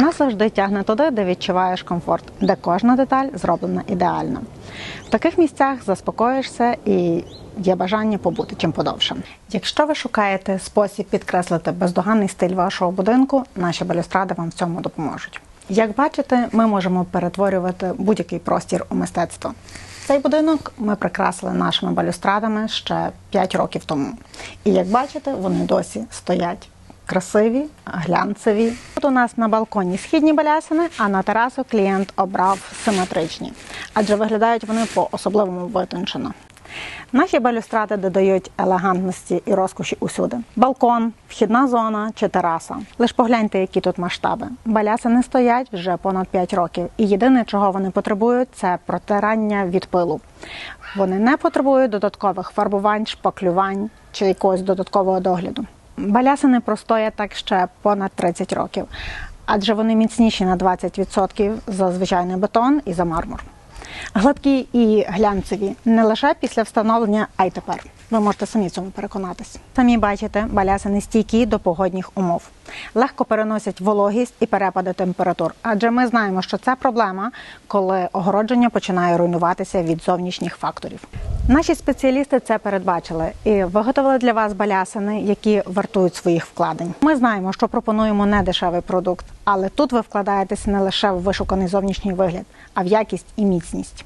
Нас завжди тягне туди, де відчуваєш комфорт, де кожна деталь зроблена ідеально. В таких місцях заспокоїшся і є бажання побути чим подовше. Якщо ви шукаєте спосіб підкреслити бездоганний стиль вашого будинку, наші балюстради вам в цьому допоможуть. Як бачите, ми можемо перетворювати будь-який простір у мистецтво. Цей будинок ми прикрасили нашими балюстрадами ще 5 років тому. І як бачите, вони досі стоять красиві, глянцеві. Тут у нас на балконі східні балясини, а на терасу клієнт обрав симетричні, адже виглядають вони по-особливому витончено. Наші балюстради додають елегантності і розкоші усюди: балкон, вхідна зона чи тераса. Лиш погляньте, які тут масштаби. Балясини стоять вже понад 5 років, і єдине, чого вони потребують, це протирання від пилу. Вони не потребують додаткових фарбувань, шпаклювань чи якогось додаткового догляду. Балясини простоять так ще понад 30 років, адже вони міцніші на 20% за звичайний бетон і за мармур. Гладкі і глянцеві не лише після встановлення, а й тепер. Ви можете самі в цьому переконатись. Самі бачите, балясини стійкі до погодних умов. Легко переносять вологість і перепади температур. Адже ми знаємо, що це проблема, коли огородження починає руйнуватися від зовнішніх факторів. Наші спеціалісти це передбачили і виготовили для вас балясини, які вартують своїх вкладень. Ми знаємо, що пропонуємо не дешевий продукт, але тут ви вкладаєтеся не лише в вишуканий зовнішній вигляд, а в якість і міцність.